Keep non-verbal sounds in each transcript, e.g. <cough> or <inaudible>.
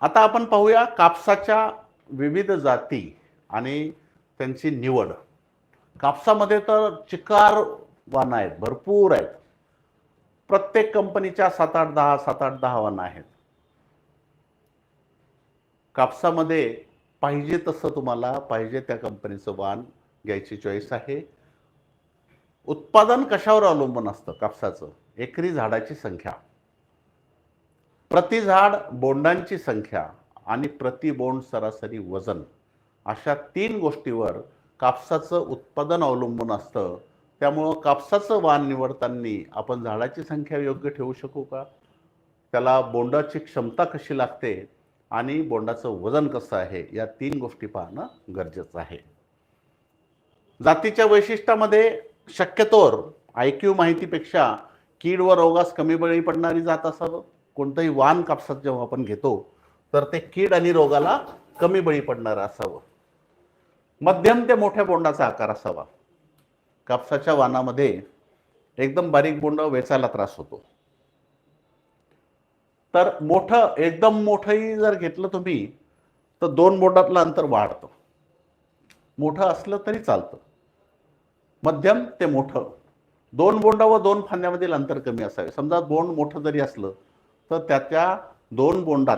आता आपण पाहूया कापसाच्या विविध जाती आणि त्यांची निवड. कापसामध्ये तर चिकार वाणं आहेत भरपूर आहेत. प्रत्येक कंपनीच्या सात आठ दहा सात आठ दहा वाणं आहेत. कापसामध्ये पाहिजे तसं तुम्हाला पाहिजे त्या कंपनीचं वाण घ्यायची चॉईस आहे. उत्पादन कशावर अवलंबून असतं कापसाचं? एकरी झाडाची संख्या. प्रति झाड बोंडांची संख्या आणि प्रति बोंड सरासरी वजन अशा तीन गोष्टीवर कापसाचं उत्पादन अवलंबून असतं. त्यामुळं कापसाचं वाण निवडताना आपण झाडाची संख्या योग्य ठेवू शकू का? त्याला बोंडाची क्षमता कशी लागते आणि बोंडाचं वजन कसं आहे? या तीन गोष्टी पाहणं गरजेचं आहे. जातीच्या वैशिष्ट्यामध्ये शक्यतोवर आय क्यू माहितीपेक्षा कीड व रोगास कमी बळी पडणारी जात असावं. कोणतंही वाण कापसात जेव्हा आपण घेतो तर ते कीड आणि रोगाला कमी बळी पडणारं असावं. मध्यम ते मोठ्या बोंडाचा आकार असावा. कापसाच्या वानामध्ये एकदम बारीक बोंड वेचायला त्रास होतो. तर मोठं एकदम मोठंही जर घेतलं तुम्ही तर दोन बोंडातलं अंतर वाढतं. मोठं असलं तरी चालतं. मध्यम ते मोठं. दोन बोंड व दोन फांद्यामधील अंतर कमी असावे. समजा बोंड मोठं जरी असलं तर त्याच्या दोन बोंडात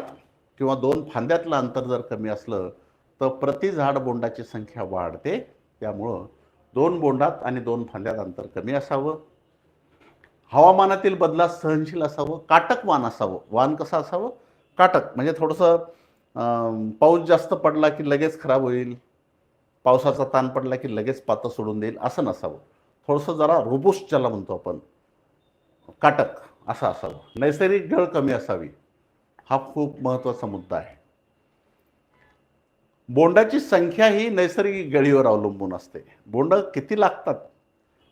किंवा दोन फांद्यातलं अंतर जर कमी असलं तर प्रति झाड बोंडाची संख्या वाढते. त्यामुळं दोन बोंडात आणि दोन फांद्यात अंतर कमी असावं. हवामानातील बदलास सहनशील असावं. काटक वाण असावं. वाण कसं असावं? काटक. म्हणजे थोडंसं पाऊस जास्त पडला की लगेच खराब होईल. पावसाचा ताण पडला की लगेच पातं सोडून देईल. असं नसावं. थोडंसं जरा रोबुस्ट ज्याला म्हणतो आपण. काटक. असं असावं. नैसर्गिक गळ कमी असावी. हा खूप महत्त्वाचा मुद्दा आहे. बोंडाची संख्या ही नैसर्गिक गळीवर अवलंबून असते. बोंड किती लागतात?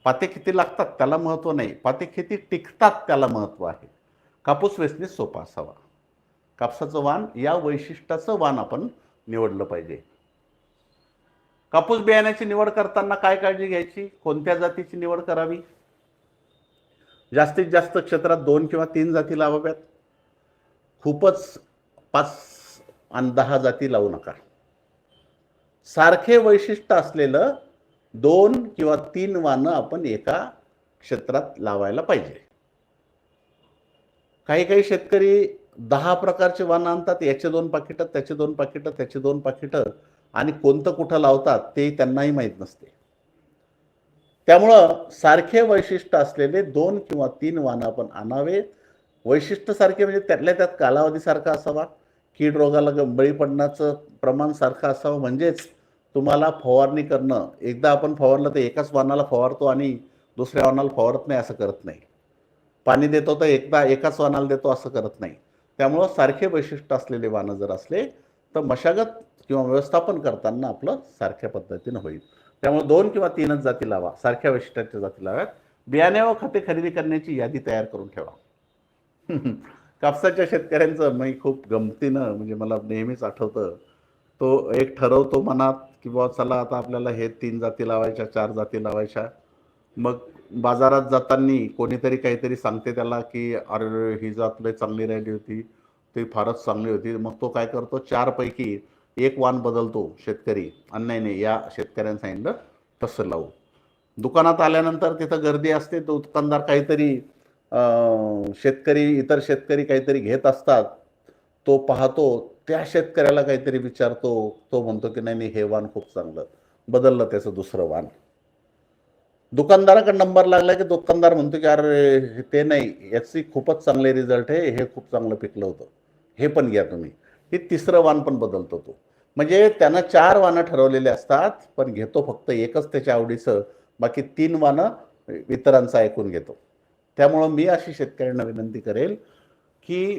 पाते किती लागतात? त्याला महत्त्व नाही. पाते किती टिकतात? त्याला महत्त्व आहे. कापूस वेचणे सोपा असावा. कापसाचं वाण या वैशिष्ट्याचं वाण आपण निवडलं पाहिजे. कापूस बियाण्याची निवड करताना काय काळजी घ्यायची? कोणत्या जातीची निवड करावी? जास्तीत जास्त क्षेत्रात दोन किंवा तीन जाती लावाव्यात. खूपच पाच आणि दहा जाती लावू नका. सारखे वैशिष्ट्य असलेलं दोन किंवा तीन वानं आपण एका क्षेत्रात लावायला पाहिजे. काही काही शेतकरी दहा प्रकारचे वानं आणतात याचे दोन पाकिटं त्याचे दोन पाकिटं त्याचे दोन पाकिटं आणि कोणतं कुठं लावतात ते त्यांनाही माहीत नसते. त्यामुळं सारखे वैशिष्ट्य असलेले दोन किंवा तीन वाहनं आपण आणावे. वैशिष्ट्य सारखे म्हणजे त्यातल्या त्यात कालावधी सारखा असावा. कीड रोगाला बळी पडण्याचं प्रमाण सारखं असावं म्हणजेच तुम्हाला फवारणी करणं. एकदा आपण फवारलं तर एकाच वाणाला फवारतो आणि दुसऱ्या वाहनाला फवारत नाही असं करत नाही. पाणी देतो तर एकदा एकाच वाणाला देतो असं करत नाही. त्यामुळं सारखे वैशिष्ट्य असलेले वाणं जर असले तर मशागत किंवा व्यवस्थापन करताना आपलं सारख्या पद्धतीनं होईल. त्यामुळे दोन किंवा तीनच जाती लावा सारख्या वैशिष्ट्याच्या जाती लाव्यात. बियाणे व खते खरेदी करण्याची यादी तयार करून ठेवा. <laughs> कापसाच्या शेतकऱ्यांचं मी खूप गमतीनं म्हणजे मला नेहमीच आठवतं तो एक ठरवतो मनात की बुवा चला आता आपल्याला हे तीन जाती लावायच्या चार जाती लावायच्या. मग बाजारात जाताना कोणीतरी काहीतरी सांगते त्याला की अरे ही जात लय चांगली राहिली होती ती फारच चांगली होती. मग तो काय करतो चारपैकी एक वाण बदलतो शेतकरी आणि नाही नाही या शेतकऱ्यानं सांगितलं तसं लावू. दुकानात आल्यानंतर तिथं गर्दी असते तो दुकानदार काहीतरी शेतकरी इतर शेतकरी काहीतरी घेत असतात तो पाहतो त्या शेतकऱ्याला काहीतरी विचारतो तो म्हणतो की नाही नाही हे वाण खूप चांगलं बदललं त्याचं दुसरं वाण. दुकानदाराकडे नंबर लागला की दुकानदार म्हणतो की अरे ते नाही याची खूपच चांगले रिझल्ट आहे हे खूप चांगलं पिकलं होतं हे पण घ्या तुम्ही. हे तिसरं वाण पण बदलतो तो. म्हणजे त्यानं चार वाणं ठरवलेले असतात पण घेतो फक्त एकच त्याच्या आवडीचं बाकी तीन वानं इतरांचं ऐकून घेतो. त्यामुळं मी अशी शेतकऱ्यांना विनंती करेल की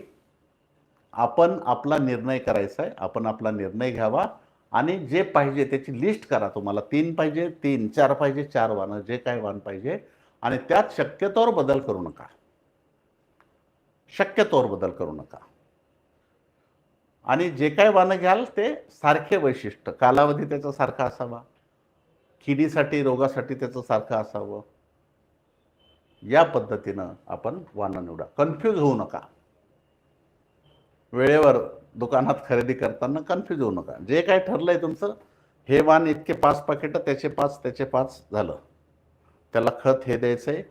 आपण आपला निर्णय करायचा आहे आपण आपला निर्णय घ्यावा आणि जे पाहिजे त्याची लिस्ट करा तुम्हाला. तीन पाहिजे तीन चार पाहिजे चार वाणं जे काय वाण पाहिजे आणि त्यात शक्यतोवर बदल करू नका. शक्यतोवर बदल करू नका. आणि जे काय वाणं घ्याल ते सारखे वैशिष्ट्य कालावधी त्याचा सारखा असावा किडीसाठी रोगासाठी त्याचं सारखं असावं. या पद्धतीनं आपण वाणं निवडा. कन्फ्यूज होऊ नका. वेळेवर दुकानात खरेदी करताना कन्फ्यूज होऊ नका. जे काय ठरलंय तुमचं हे वाण इतके पाच पाकिटं त्याचे पाच त्याचे पाच झालं. त्याला खत हे द्यायचं आहे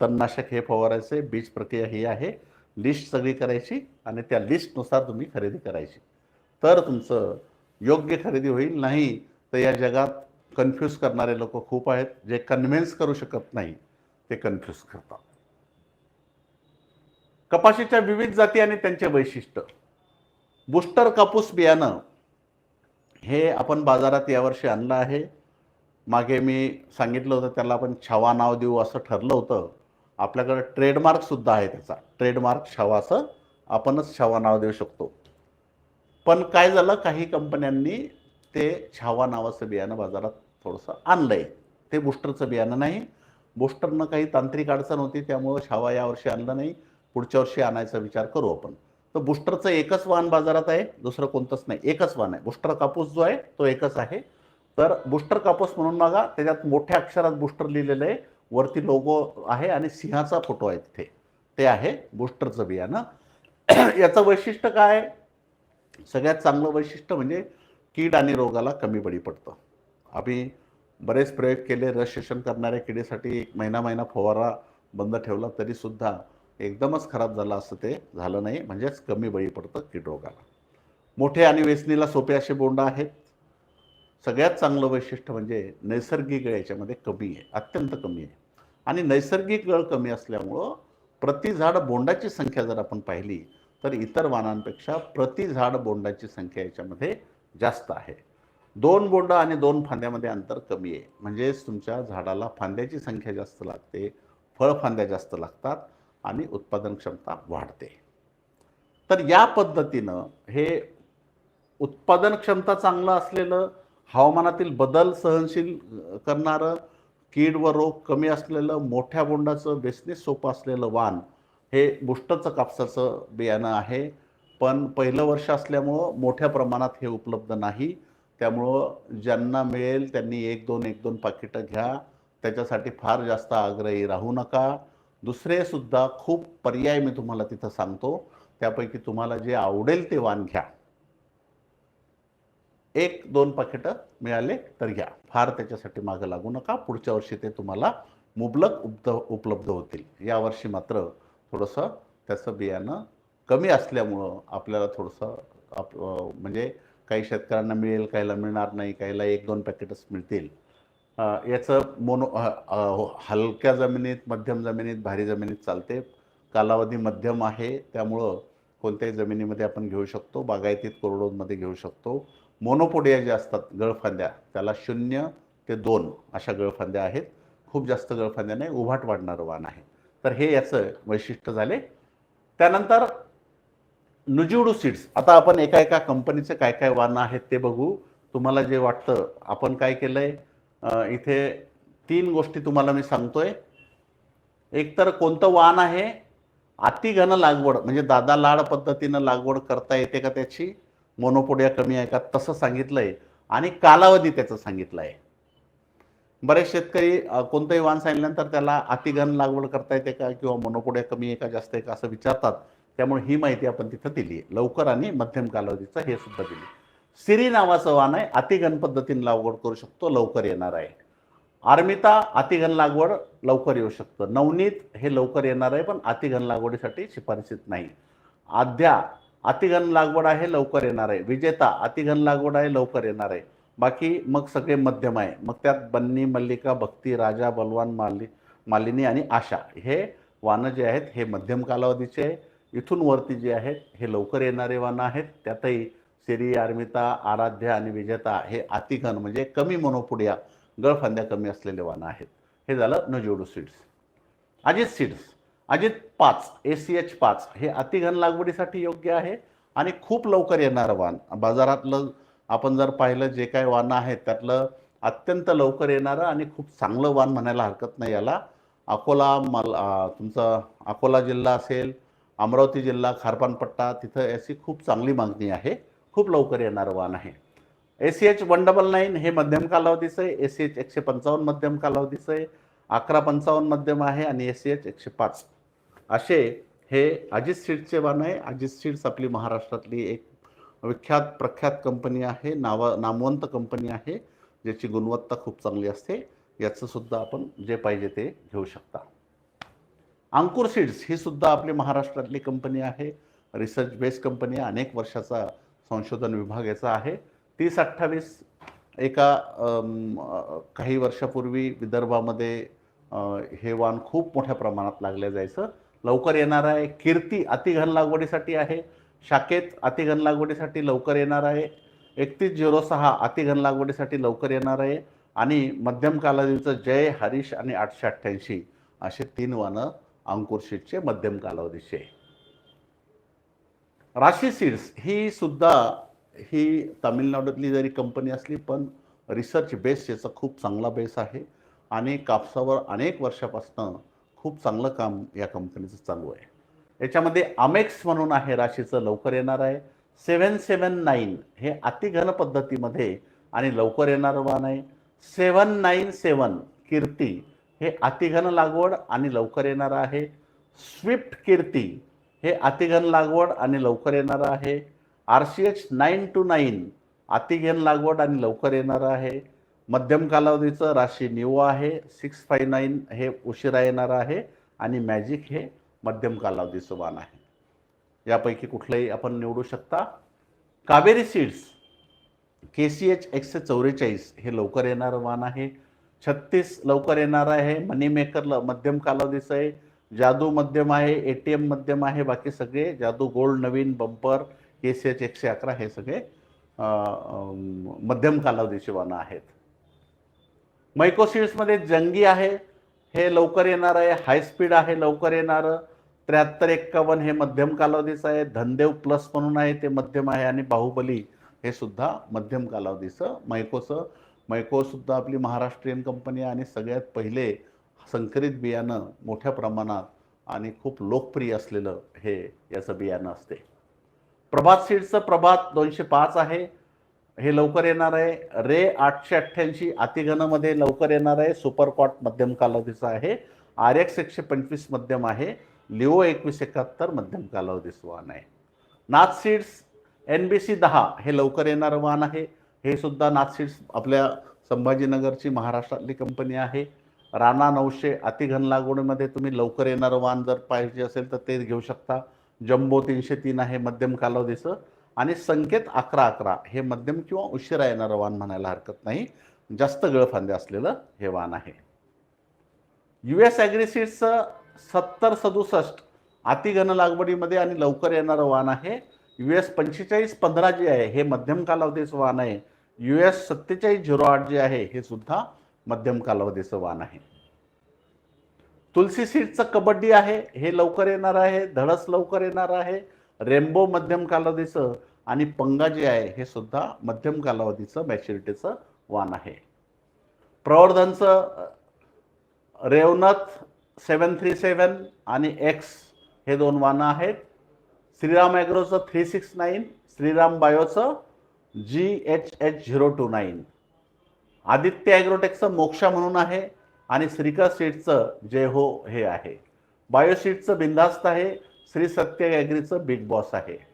तणनाशक हे फवारायचं आहे बीज प्रक्रिया ही आहे. लिस्ट सगळी करायची आणि त्या लिस्टनुसार तुम्ही खरेदी करायची. तर तुमचं योग्य खरेदी होईल नाही तर या जगात कन्फ्यूज करणारे लोक खूप आहेत जे कन्व्हिन्स करू शकत नाही ते कन्फ्यूज करतात. कपाशीच्या विविध जाती आणि त्यांचे वैशिष्ट्य. बुस्टर कापूस बियाणं हे आपण बाजारात यावर्षी आणलं आहे. मागे मी सांगितलं होतं त्याला आपण छावा नाव देऊ असं ठरलं होतं. आपल्याकडं ट्रेडमार्क सुद्धा आहे त्याचा. ट्रेडमार्क छावाचं आपणच छावा नाव देऊ शकतो. पण काय झालं? काही कंपन्यांनी ते छावा नावाचं बियाणं बाजारात थोडंसं आणलंय. ते बुस्टरचं बियाणं नाही. बुस्टरनं काही तांत्रिक अडचण होती त्यामुळं छावा यावर्षी आणलं नाही. पुढच्या वर्षी आणायचा विचार करू आपण. तर बुस्टरचं एकच वाण बाजारात आहे दुसरं कोणतंच नाही. एकच वाहन आहे. बुस्टर कापूस जो आहे तो एकच आहे. तर बुस्टर कापूस म्हणून बघा त्याच्यात मोठ्या अक्षरात बुस्टर लिहिलेलं आहे. वरती लोगो आहे आणि सिंहाचा फोटो आहे तिथे. ते आहे बुस्टरचं बियाणं. <clears throat> याचं वैशिष्ट्य काय? सगळ्यात चांगलं वैशिष्ट्य म्हणजे कीड आणि रोगाला कमी बळी पडतं. आम्ही बरेच प्रयोग केले रस शोषण करणाऱ्या किडीसाठी एक महिना महिना फवारा बंद ठेवला तरीसुद्धा एकदमच खराब झालं असं ते झालं नाही. म्हणजेच कमी बळी पडतं कीड रोगाला. मोठे आणि वेचणीला सोपे असे बोंड आहेत. सगळ्यात चांगलं वैशिष्ट्य म्हणजे नैसर्गिक गळ याच्यामध्ये कमी आहे अत्यंत कमी आहे. आणि नैसर्गिक गळ कमी असल्यामुळं प्रति झाड बोंडाची संख्या जर आपण पाहिली तर इतर वाणांपेक्षा प्रति झाड बोंडाची संख्या याच्यामध्ये जास्त आहे. दोन बोंड आणि दोन फांद्यामध्ये अंतर कमी आहे. म्हणजेच तुमच्या झाडाला फांद्याची संख्या जास्त लागते फळफांद्या जास्त लागतात आणि उत्पादन क्षमता वाढते. तर या पद्धतीनं हे उत्पादन क्षमता चांगलं असलेलं हवामानातील बदल सहनशील करणारं कीड व रोग कमी असलेलं मोठ्या बोंडाचं बेसनेस सोपं असलेलं वाण हे बुष्टचं कापसाचं बियाणं आहे. पण पहिलं वर्ष असल्यामुळं मोठ्या प्रमाणात हे उपलब्ध नाही. त्यामुळं ज्यांना मिळेल त्यांनी एक दोन एक दोन पाकिटं घ्या. त्याच्यासाठी फार जास्त आग्रही राहू नका. दुसरेसुद्धा खूप पर्याय मी तुम्हाला तिथं सांगतो. त्यापैकी तुम्हाला जे आवडेल ते वाण घ्या. एक दोन पाकिटं मिळाले तर घ्या. फार त्याच्यासाठी मागं लागू नका. पुढच्या वर्षी ते तुम्हाला मुबलक उपद उपलब्ध होतील. यावर्षी मात्र थोडंसं त्याचं बियाणं कमी असल्यामुळं आपल्याला थोडंसं आप म्हणजे काही शेतकऱ्यांना मिळेल काहीला मिळणार नाही काहीला एक दोन पॅकेटच मिळतील. याचं मोनो हो, हलक्या जमिनीत मध्यम जमिनीत भारी जमिनीत चालते. कालावधी मध्यम आहे. त्यामुळं कोणत्याही जमिनीमध्ये आपण घेऊ शकतो. बागायतीत कोरडोनमध्ये घेऊ शकतो. मोनोपोडिया जे असतात गळफांद्या त्याला शून्य ते दोन अशा गळफांद्या आहेत. खूप जास्त गळफांद्या नाही उभाट वाढणारं वाण आहे. तर हे याचं वैशिष्ट्य झाले. त्यानंतर नुजिवडू सीड्स. आता आपण एका एका कंपनीचे काय काय वाणं आहेत ते बघू. तुम्हाला जे वाटतं आपण काय केलं आहे इथे तीन गोष्टी तुम्हाला मी सांगतोय. एक तर कोणतं वाण आहे? अतिघन लागवड म्हणजे दादा लाड पद्धतीनं लागवड करता येते का त्याची? मोनोपोडिया कमी आहे का तसं सांगितलंय आणि कालावधी त्याचं सांगितलं आहे बरेच शेतकरी कोणतंही वाण सांगितल्यानंतर त्याला अतिघन लागवड करता येते का किंवा मोनोपोडिया कमी आहे का जास्त आहे का असं विचारतात. त्यामुळे ही माहिती आपण तिथं दिली आहे लवकर आणि मध्यम कालावधीचं हे सुद्धा दिली सिरी नावाचं वाण आहे अतिघन पद्धतीने लागवड करू शकतो लवकर येणार आहे. आर्मिता अतिघन लागवड लवकर येऊ शकतं. नवनीत हे लवकर येणार आहे पण अतिघन लागवडीसाठी शिफारसीत नाही. आद्या अतिघन लागवड आहे लवकर येणार आहे. विजेता अतिघन लागवड आहे लवकर येणार आहे. बाकी मग सगळे मध्यम आहे. मग त्यात बन्नी मल्लिका भक्ती राजा बलवान माली मालिनी आणि आशा हे वानं जे आहेत हे मध्यम कालावधीचे इथून वरती जे आहेत हे लवकर येणारे वानं आहेत. त्यातही सिरी आर्मिता आराध्या आणि विजेता हे अतिघन म्हणजे कमी मोनोपुडिया गळफांद्या कमी असलेले वानं आहेत. हे झालं नजोडू सीड्स. अजित सीड्स. अजित पाच ए सी एच पाच हे अतिघन लागवडीसाठी योग्य आहे आणि खूप लवकर येणारं वाण. बाजारातलं आपण जर पाहिलं जे काय वाणं आहेत त्यातलं अत्यंत लवकर येणारं आणि खूप चांगलं वाण म्हणायला हरकत नाही याला. अकोला मल तुमचं तुमचा अकोला जिल्हा असेल अमरावती जिल्हा खारपानपट्टा तिथं याची खूप चांगली मागणी आहे. खूप लवकर येणारं वाण आहे. A C H one double nine हे मध्यम कालावधीचं आहे ए सी एच एकशे पंचावन्न मध्यम कालावधीचं आहे अकरा पंचावन्न मध्यम आहे आणि ए सी एच एकशे पाच. असे हे अजित सीड्सचे वाण आहे. अजित सीड्स आपली महाराष्ट्रातली एक विख्यात प्रख्यात कंपनी आहे. नावा नामवंत कंपनी आहे. ज्याची गुणवत्ता खूप चांगली असते. याचंसुद्धा आपण जे पाहिजे ते घेऊ शकता. अंकुर सीड्स ही सुद्धा आपली महाराष्ट्रातली कंपनी आहे. रिसर्च बेस्ड कंपनी आहे. अनेक वर्षाचा संशोधन विभाग याचा आहे. तीस अठ्ठावीस एका काही वर्षापूर्वी विदर्भामध्ये हे वाण खूप मोठ्या प्रमाणात लागलं जायचं. लवकर येणार आहे. कीर्ती अतिघन लागवडीसाठी आहे. शाखेत अतिघन लागवडीसाठी लवकर येणार आहे. एकतीस झिरो सहा अतिघन लागवडीसाठी लवकर येणार आहे. आणि मध्यम कालावधीचं जय हरीश आणि आठशे अठ्ठ्याऐंशी असे तीन वानं अंकुर सीड्सचे मध्यम कालावधीचे. राशी सीड्स ही सुद्धा ही तामिळनाडूतली जरी कंपनी असली पण रिसर्च बेस याचा खूप चांगला बेस आहे. आणि कापसावर अनेक वर्षापासून खूप चांगलं काम या कंपनीचं चालू आहे. याच्यामध्ये अमेक्स म्हणून आहे राशीचं लवकर येणार आहे. सेवन सेवन नाईन हे अतिघन पद्धतीमध्ये आणि लवकर येणारं वाण आहे. सेवन नाईन सेवन कीर्ती हे अतिघन लागवड आणि लवकर येणारं आहे. स्विफ्ट कीर्ती हे अतिघन लागवड आणि लवकर येणारं आहे. R C H nine two nine अतिघन लागवड आणि लवकर येणारं आहे. मध्यम कालावधीचं राशी निवो आहे. सिक्स फाय नाईन हे उशिरा येणारं आहे आणि मॅजिक हे मध्यम कालावधीचं वाण आहे. यापैकी कुठलंही आपण निवडू शकता. Kaveri seeds K C H एकशे चौवेचाळीस हे लवकर येणारं वाण आहे. छत्तीस लवकर येणार आहे. मनी मेकर ल- मध्यम कालावधीचं आहे. जादू मध्यम आहे. ए टी एम मध्यम आहे. बाकी सगळे जादू गोल्ड नवीन बंपर के सी एच एकशे अकरा हे सगळे मध्यम कालावधीची वाणं आहेत. मैकोसिड्समध्ये जंगी आहे हे लवकर येणार आहे हाय स्पीड आहे लवकर येणारं. त्र्याहत्तर एक्कावन्न हे मध्यम कालावधीचं आहे धनदेव प्लस म्हणून आहे ते मध्यम आहे आणि बाहुबली हे सुद्धा मध्यम कालावधीचं मैकोचं मैकोसुद्धा आपली महाराष्ट्रीयन कंपनी आहे आणि सगळ्यात पहिले संकरित बियाणं मोठ्या प्रमाणात आणि खूप लोकप्रिय असलेलं हे याचं बियाणं असते. प्रभात सीड्सचं प्रभात दोनशे पाच आहे. हे लवकर येणार आहे. रे आठशे अठ्ठ्याऐंशी अतिघनमध्ये लवकर येणार आहे. सुपरकॉट मध्यम कालावधीचं आहे. आर एक्स एकशे पंचवीस मध्यम आहे. लिओ एकवीस एकाहत्तर मध्यम कालावधीचं वाहन आहे. Nath seeds N B C दहा हे लवकर येणारं वाहन आहे. हे सुद्धा नाथ सीड्स आपल्या संभाजीनगरची महाराष्ट्रातली कंपनी आहे. राणा नऊशे अतिघन लागवडीमध्ये तुम्ही लवकर येणारं वाहन जर पाहिजे असेल तर ते घेऊ शकता. जम्बो तीनशे तीन आहे मध्यम कालावधीचं. आणि संकेत अकरा अकरा हे मध्यम किंवा उशिरा येणारं वाहन म्हणायला हरकत नाही. जास्त गळफांदे असलेलं हे वाहन आहे. यू एस ॲग्रेसिडचं सत्तर सदुसष्ट अतिघन लागवडीमध्ये आणि लवकर येणारं वाहन आहे. यू एस पंचेचाळीस पंधरा जे आहे हे मध्यम कालावधीचं वाहन आहे. यू एस सत्तेचाळीस झिरो आठ जे आहे हे सुद्धा मध्यम कालावधीचं वाहन आहे. तुलसी सीडचं कबड्डी आहे हे लवकर येणार आहे धडस लवकर येणार आहे. रेम्बो मध्यम कालावधीचं आणि पंगा जे आहे हे सुद्धा मध्यम कालावधीचं मॅच्युरिटीचं वाण आहे. प्रवर्धनचं रेवनथ सेवन थ्री सेवन आणि एक्स हे दोन वाहनं आहेत. श्रीराम ॲग्रोचं three six nine Shriram बायोचं G H H zero two nine Aditya ॲग्रोटेकचं Moksha म्हणून आहे आणि श्रीकर सीटचं जय हो हे आहे. बायोसीटचं बिंदास्त आहे. श्री सत्य ॲग्रीचं बिग बॉस आहे.